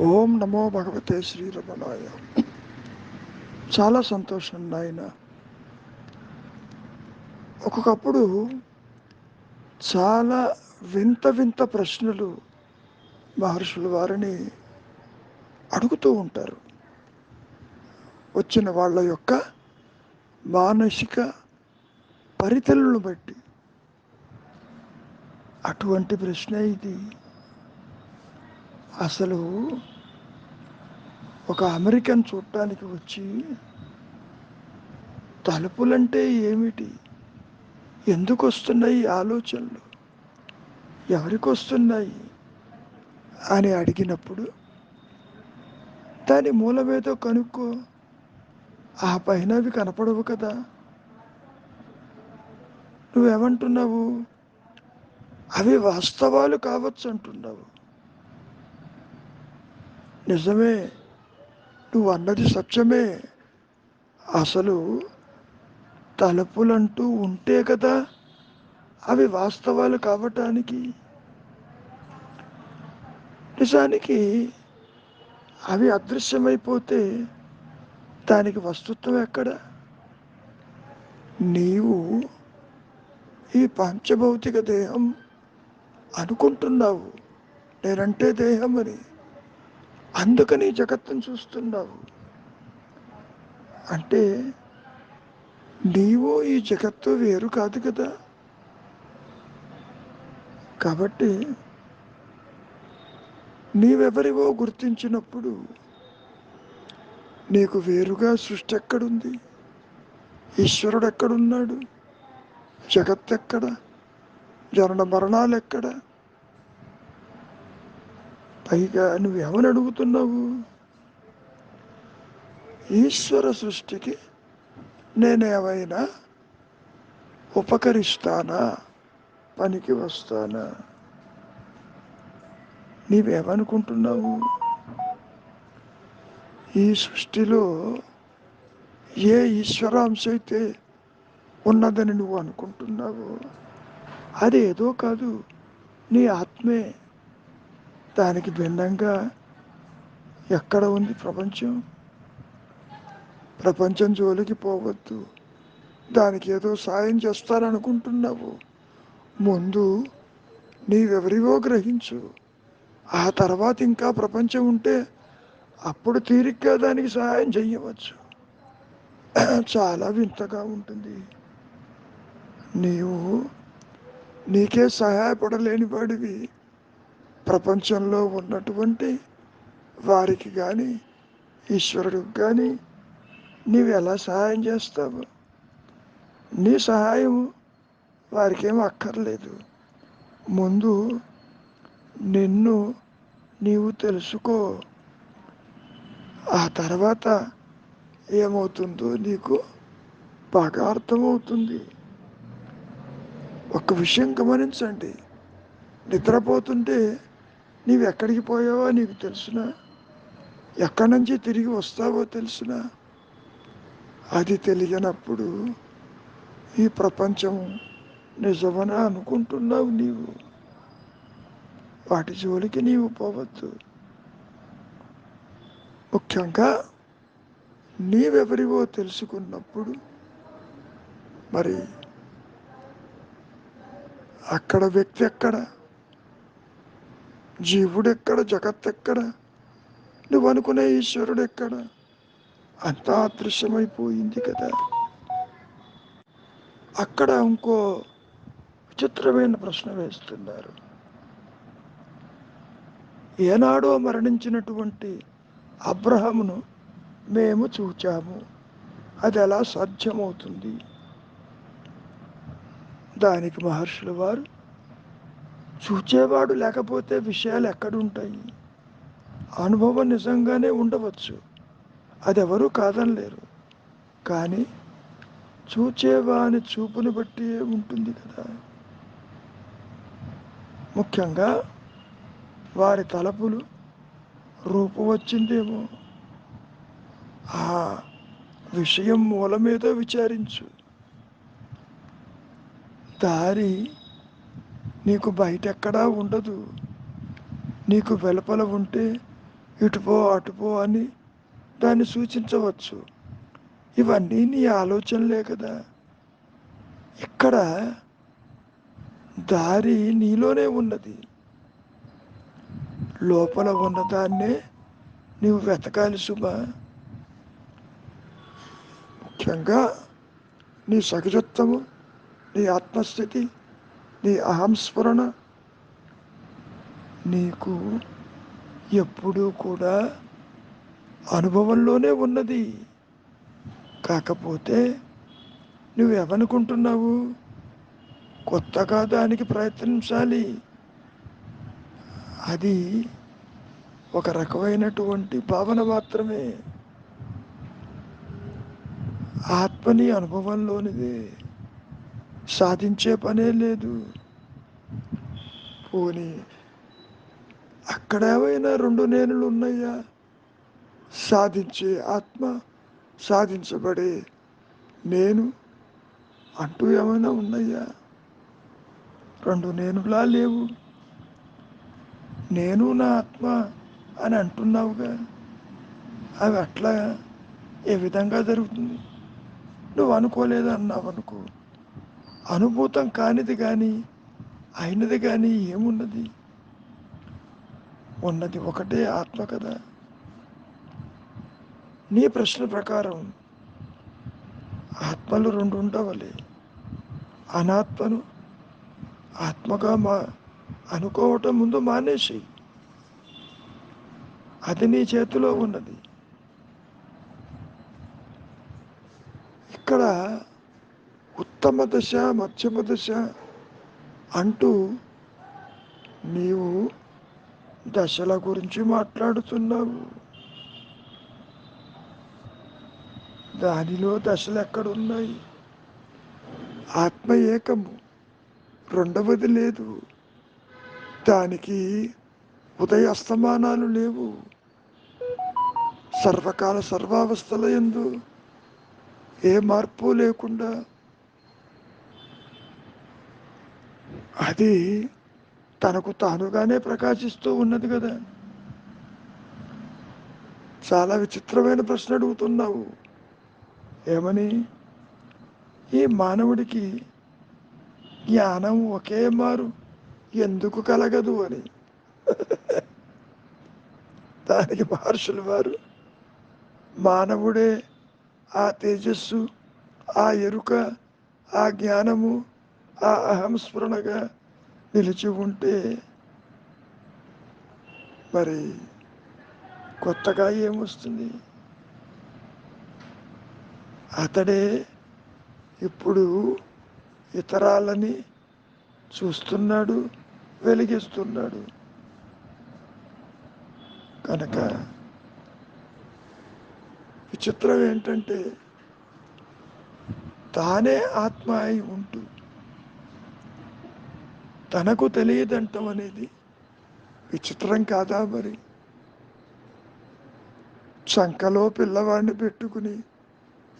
ఓం నమో భగవతే శ్రీరమణాయ. చాలా సంతోషం నాయన. ఒక్కొక్కప్పుడు చాలా వింత వింత ప్రశ్నలు మహర్షుల వారిని అడుగుతూ ఉంటారు. వచ్చిన వాళ్ళ యొక్క మానసిక పరితలను బట్టి. అటువంటి ప్రశ్న ఇది. అసలు ఒక అమెరికన్ చూడటానికి వచ్చి తలుపులంటే ఏమిటి? ఎందుకు వస్తున్నాయి ఆలోచనలు? ఎవరికి వస్తున్నాయి అని అడిగినప్పుడు దాని మూలమేదో కనుక్కో ఆ పైన అవి కనపడవు కదా. నువ్వేమంటున్నావు? అవి వాస్తవాలు కావచ్చు అంటున్నావు నిజమే. నువ్వు అన్నది సత్యమే. అసలు తలుపులంటూ ఉంటే కదా అవి వాస్తవాలు కావటానికి. నిజానికి అవి అదృశ్యమైపోతే దానికి వస్తుత్వం ఎక్కడ? నీవు ఈ పంచభౌతిక దేహం అనుకుంటున్నావు. నేనంటే దేహం అని. అందుకని జగత్తును చూస్తున్నావు. అంటే నీవు ఈ జగత్తు వేరు కాదు కదా. కాబట్టి నీవెవరివో గుర్తించినప్పుడు నీకు వేరుగా సృష్టి ఎక్కడుంది? ఈశ్వరుడు ఎక్కడున్నాడు? జగత్ ఎక్కడ జనన మరణాలు ఎక్కడ పైగా నువ్వేమని అడుగుతున్నావు ఈశ్వర సృష్టికి నేనేమైనా ఉపకరిస్తానా? పనికి వస్తానా? నీవేమనుకుంటున్నావు? ఈ సృష్టిలో ఏ ఈశ్వరాంశ అయితే ఉన్నదని నువ్వు అనుకుంటున్నావు అది ఏదో కాదు నీ ఆత్మే దానికి భిన్నంగా ఎక్కడ ఉంది ప్రపంచం? ప్రపంచం జోలికి పోవద్దు. దానికి ఏదో సాయం చేస్తారనుకుంటున్నావు. ముందు నీవెవరివో గ్రహించు. ఆ తర్వాత ఇంకా ప్రపంచం ఉంటే అప్పుడు తీరిగ్గా దానికి సహాయం చెయ్యవచ్చు. చాలా వింతగా ఉంటుంది. నీవు నీకే సహాయపడలేని వాడివి. ప్రపంచంలో ఉన్నటువంటి వారికి కానీ ఈశ్వరుడికి కానీ నీవు ఎలా సహాయం చేస్తావు? నీ సహాయం వారికేం అక్కర్లేదు. ముందు నిన్ను నీవు తెలుసుకో. ఆ తర్వాత ఏమవుతుందో నీకు బాగా అర్థమవుతుంది. ఒక విషయం గమనించండి. నిద్రపోతుంటే నీవు ఎక్కడికి పోయావో నీకు తెలుసునా? ఎక్కడి నుంచి తిరిగి వస్తావో తెలుసునా? అది తెలియనప్పుడు ఈ ప్రపంచం నిజమని అనుకుంటున్నావు నీవు? వాటి జోలికి నీవు పోవద్దు. ముఖ్యంగా నీవెవరివో తెలుసుకున్నప్పుడు మరి అక్కడ వ్యక్తి ఎక్కడ? జీవుడు ఎక్కడ జగత్ ఎక్కడ నువ్వు అనుకునే ఈశ్వరుడు ఎక్కడ అంతా అదృశ్యమైపోయింది కదా. అక్కడ ఇంకో విచిత్రమైన ప్రశ్న వేస్తున్నారు. ఏనాడో మరణించినటువంటి అబ్రహమును మేము చూచాము. అది ఎలా సాధ్యమవుతుంది? దానికి మహర్షుల వారు చూచేవాడు లేకపోతే విషయాలు ఎక్కడుంటాయి? అనుభవం నిజంగానే ఉండవచ్చు. అది ఎవరూ కాదనలేరు. కానీ చూచేవాని చూపుని బట్టి ఉంటుంది కదా. ముఖ్యంగా వారి తలపులు రూపం వచ్చిందేమో. ఆ విషయం మూలమేదో విచారించు. దారి నీకు బయటెక్కడా ఉండదు. నీకు వెలుపల ఉంటే ఇటుపో అటుపో అని దాన్ని సూచించవచ్చు. ఇవన్నీ నీ ఆలోచనలే కదా. ఇక్కడ దారి నీలోనే ఉన్నది. లోపల ఉన్నదాన్నే నీవు వెతకాలి సుమా. ముఖ్యంగా నీ సహజత్వము నీ ఆత్మస్థితి నీ అహంస్మరణ నీకు ఎప్పుడూ కూడా అనుభవంలోనే ఉన్నది. కాకపోతే నువ్వేమనుకుంటున్నావు? కొత్తగా దానికి ప్రయత్నించాలి. అది ఒక రకమైనటువంటి భావన మాత్రమే. ఆత్మని అనుభవంలోనిదే. సాధించే పనే లేదు. పోనీ అక్కడ ఏమైనా రెండు నేనులు ఉన్నాయా సాధించే ఆత్మ సాధించబడే నేను అంటూ ఏమైనా ఉన్నాయా? రెండు నేనులా లేవు. నేను నా ఆత్మ అని అంటున్నావుగా. అవి అట్లా ఏ విధంగా జరుగుతుంది? నువ్వు అనుకోలేదు అన్నావు అనుకో అనుభూతం కానిది కానీ అయినది కానీ ఏమున్నది? ఉన్నది ఒకటే ఆత్మ కదా. నీ ప్రశ్న ప్రకారం ఆత్మలు రెండు ఉండవలే. అనాత్మను ఆత్మగా మా అనుకోవటం ముందు మానేసి అది నీ చేతిలో ఉన్నది. ఇక్కడ ఉత్తమ దశ మధ్యమ దశ అంటూ నీవు దశల గురించి మాట్లాడుతున్నావు. దానిలో దశలు ఎక్కడున్నాయి? ఆత్మ ఏకము రెండవది లేదు. దానికి ఉదయ అస్తమానాలు లేవు. సర్వకాల సర్వావస్థల ఎందు ఏ మార్పు లేకుండా అది తనకు తానుగానే ప్రకాశిస్తూ ఉన్నది కదా. చాలా విచిత్రమైన ప్రశ్న అడుగుతున్నావు. ఏమని? ఈ మానవుడికి జ్ఞానం ఒకే మారు ఎందుకు కలగదు అని. దానికి మహర్షులు వారు మానవుడే ఆ తేజస్సు ఆ ఎరుక ఆ జ్ఞానము ఆ అహంస్మరణగా నిలిచి ఉంటే మరి కొత్తగా ఏమొస్తుంది? అతడే ఇప్పుడు ఇతరాలని చూస్తున్నాడు వెలిగిస్తున్నాడు. కనుక విచిత్రం ఏంటంటే తానే ఆత్మ అయి ఉంటూ తనకు తెలియదంటం అనేది విచిత్రం కాదా మరి? చంకలో పిల్లవాడిని పెట్టుకుని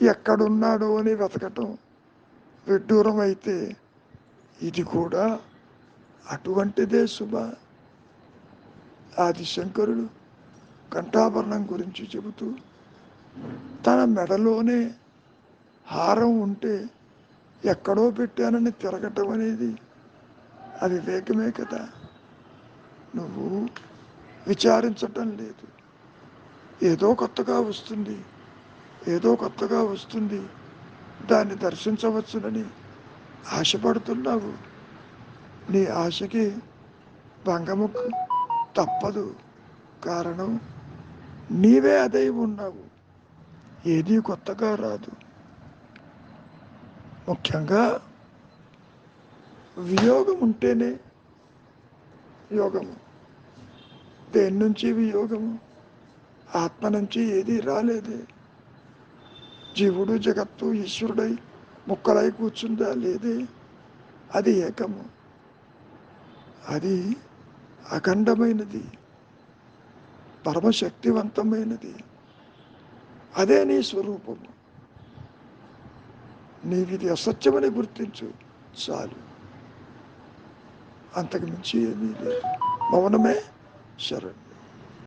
ఎక్కడున్నాడో అని వెతకటం విడ్డూరం అయితే ఇది కూడా అటువంటిదే శుభ. ఆదిశంకరుడు కంఠాభరణం గురించి చెబుతూ తన మెడలోనే హారం ఉంటే ఎక్కడో పెట్టానని తిరగటం అనేది అవివేకమే కదా. నువ్వు విచారించటం లేదు. ఏదో కొత్తగా వస్తుంది. ఏదో కొత్తగా వస్తుంది. దాన్ని దర్శించవచ్చునని ఆశపడుతున్నావు. నీ ఆశకి భంగము తప్పదు. కారణం నీవే అదై ఉన్నావు. ఏదీ కొత్తగా రాదు. ముఖ్యంగా వియోగం ఉంటేనే యోగము. దేని నుంచి వియోగము? ఆత్మ నుంచి ఏది రాలేదే. జీవుడు జగత్తు ఈశ్వరుడై ముక్కలై కూర్చుందా? లేదే. అది ఏకము. అది అఖండమైనది. పరమశక్తివంతమైనది. అదే నీ స్వరూపము. నీవిది అసత్యమని గుర్తించు. చాలు. అంతకుమించి ఏమీ లేదు. మౌనమే శరణ్.